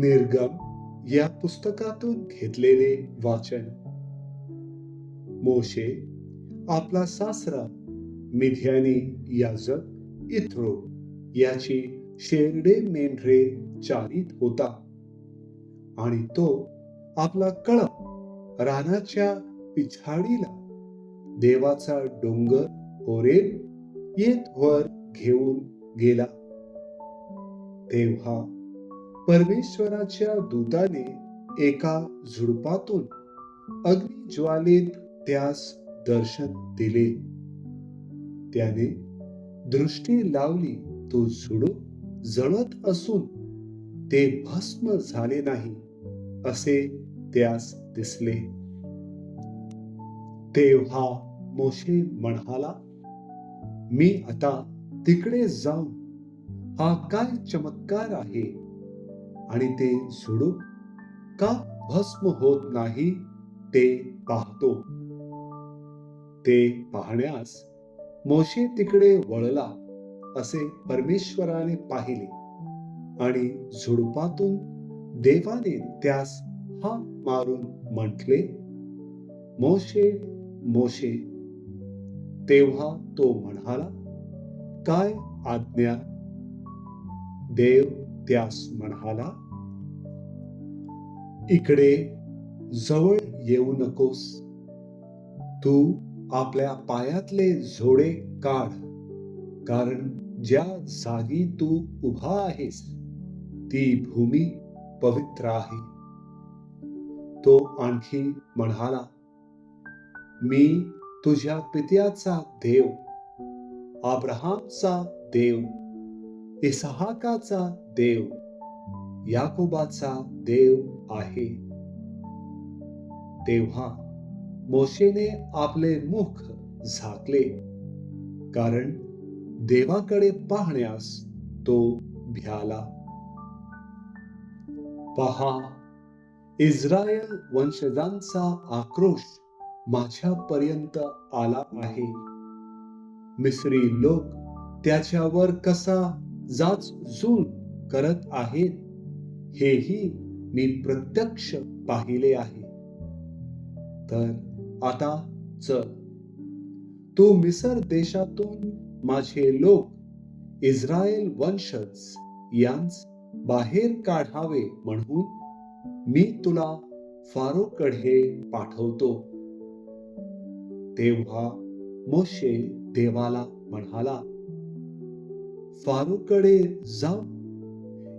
निर्गम या पुस्तकातून घेतलेले वाचन. मोशे आपला सासरा मिध्यानी याजक इथ्रो याची शेरडे मेंढरे चारित होता. आणि तो आपला कळप रानाच्या पिछाडीला देवाचा डोंगर ओरेल येत वर घेऊन गेला. तेव्हा परमेश्वराच्या दूताने एका झुडपातून अग्निज्वालेत त्यास दर्शन दिले. त्याने दृष्टी लावली तो झुडूप जळत असून ते भस्म झाले नाही असे त्यास दिसले. तेव्हा मोशे म्हणाला मी आता तिकडे जाऊन हा काय चमत्कार आहे? आणि ते झुडूप का भस्म होत नाही ते पाहतो. ते पाहण्यास मोशे तिकडे वळला असे परमेश्वराने पाहिले आणि झुडपातून देवाने त्यास हा मारून म्हटले मोशे मोशे तेव्हा तो म्हणाला काय आज्ञा? देव त्यास म्हणाला इकडे जवळ येऊ नकोस. तू आपल्या पायातले झोडे काढ कारण ज्या जागी तू उभा आहेस ती भूमी पवित्र आहे. तो आणखी म्हणाला मी तुझ्या पित्याचा देव आब्रहामचा देव इसहाकाचा देव याकोबाचा देव आहे. तेव्हा मोशेने आपले मुख झाकले कारण देवाकडे पाहण्यास तो भ्याला. पहा इस्रायल वंशजांचा आक्रोश माझ्यापर्यंत आला आहे. मिस्री लोक त्याच्यावर कसा जाचजूल करत आहेत हेही मी प्रत्यक्ष पाहिले आहे. तर आता चल. तू मिसर देशातून माझे लोक इस्रायल वंशज यांस बाहेर काढावे म्हणून मी तुला फारोकडे पाठवतो. तेव्हा मोशे देवाला म्हणाला फारूकडे जाऊ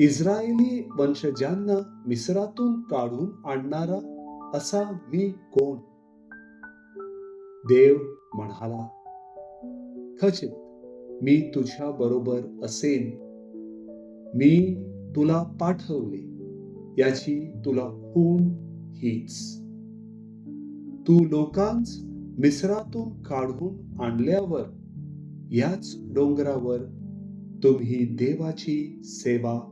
इस्रायली वंशजांना मिस्रातून काढून आणणारा असा मी कोण? देव म्हणाला खचित मी तुझ्या बरोबर असेन. मी तुला पाठवले याची तुला खूण हीच. तू लोकांच मिस्रातून काढून आणल्यावर याच डोंगरावर तुम्ही देवाची सेवा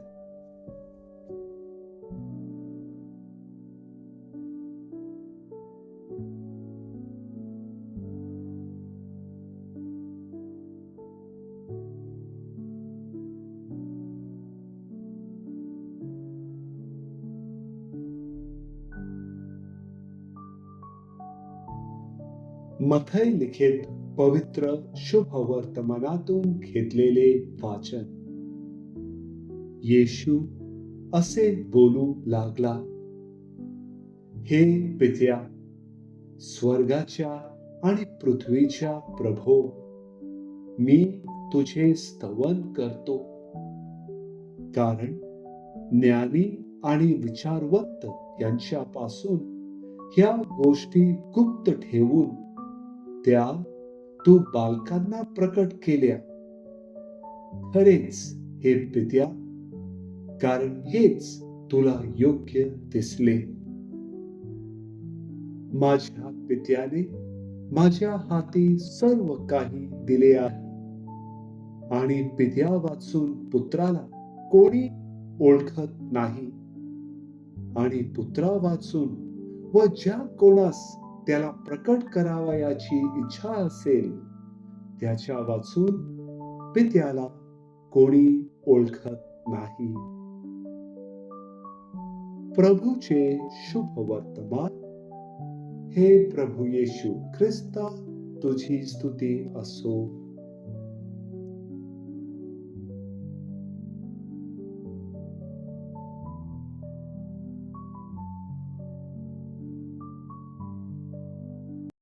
मथय लिखित पवित्र शुभ वर्तमानातून घेतलेले वाचन. येशू असे बोलू लागला हे पित्या स्वर्गाच्या आणि पृथ्वीच्या प्रभो मी तुझे स्तवन करतो. कारण ज्ञानी आणि विचारवंत यांच्यापासून ह्या गोष्टी गुप्त ठेवून त्या तू बालकांना प्रकट केल्या. खरेच हे पित्या कारण हेच तुला योग्य दिसले. माझ्या पित्याने माझ्या हाती सर्व काही दिले आहे. आणि पित्या वाचून पुत्राला कोणी ओळखत नाही. आणि पुत्रा वाचून व ज्या कोणास त्याला प्रकट करावयाची इच्छा असेल त्याच्या वाचून पित्याला कोणी ओळखत नाही. प्रभूचे शुभ वर्तमान हे प्रभू येशू ख्रिस्ता तुझी स्तुती असो.